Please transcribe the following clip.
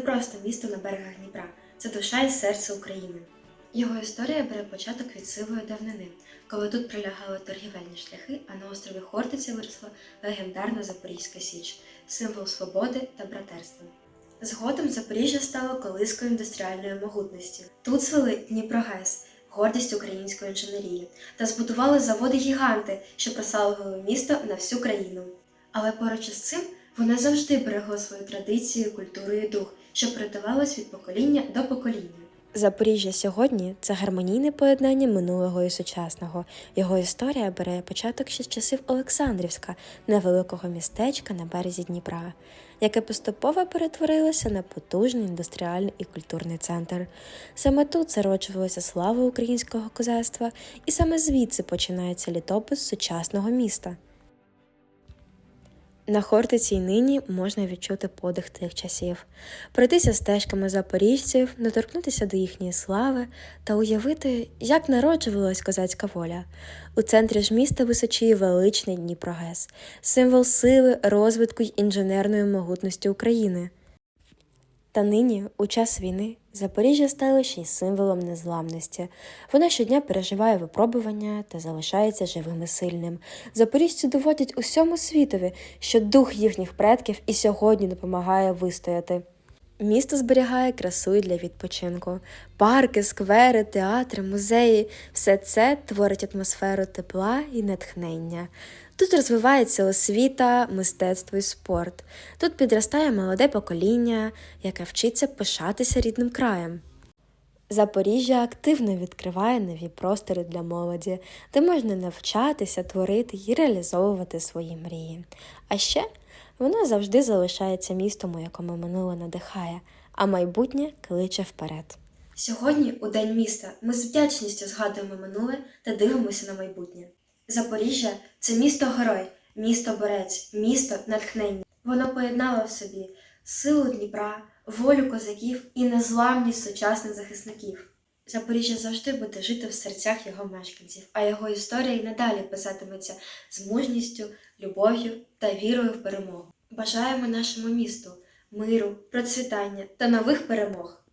просто місто на берегах Дніпра, це душа і серце України. Його історія бере початок від сивої давнини, коли тут прилягали торгівельні шляхи, а на острові Хортиця виросла легендарна Запорізька Січ, символ свободи та братерства. Згодом Запоріжжя стало колискою індустріальної могутності. Тут звели Дніпрогес, гордість української інженерії, та збудували заводи-гіганти, що прославили місто на всю країну. Але поруч із цим воно завжди берегло свою традицію, культуру і дух, що передавалось від покоління до покоління. Запоріжжя сьогодні це гармонійне поєднання минулого і сучасного. Його історія бере початок ще з часів Олександрівська, невеликого містечка на березі Дніпра, яке поступово перетворилося на потужний індустріальний і культурний центр. Саме тут зароджувалася слава українського козацтва, і саме звідси починається літопис сучасного міста. На Хортиці й нині можна відчути подих тих часів, пройтися стежками запоріжців, доторкнутися до їхньої слави та уявити, як народжувалась козацька воля. У центрі ж міста височіє величний Дніпрогес, символ сили, розвитку й інженерної могутності України. Та нині, у час війни, Запоріжжя стало ще й символом незламності. Вона щодня переживає випробування та залишається живим і сильним. Запоріжці доводять усьому світові, що дух їхніх предків і сьогодні допомагає вистояти. Місто зберігає красу і для відпочинку. Парки, сквери, театри, музеї все це творить атмосферу тепла і натхнення. Тут розвивається освіта, мистецтво і спорт. Тут підростає молоде покоління, яке вчиться пишатися рідним краєм. Запоріжжя активно відкриває нові простори для молоді, де можна навчатися, творити і реалізовувати свої мрії. А ще воно завжди залишається містом, у якому минуле надихає, а майбутнє кличе вперед. Сьогодні, у День міста, ми з вдячністю згадуємо минуле та дивимося на майбутнє. Запоріжжя це місто герой, місто борець, місто натхнення. Воно поєднало в собі силу Дніпра, волю козаків і незламність сучасних захисників. Запоріжжя завжди буде жити в серцях його мешканців, а його історія й надалі писатиметься з мужністю, любов'ю та вірою в перемогу. Бажаємо нашому місту миру, процвітання та нових перемог.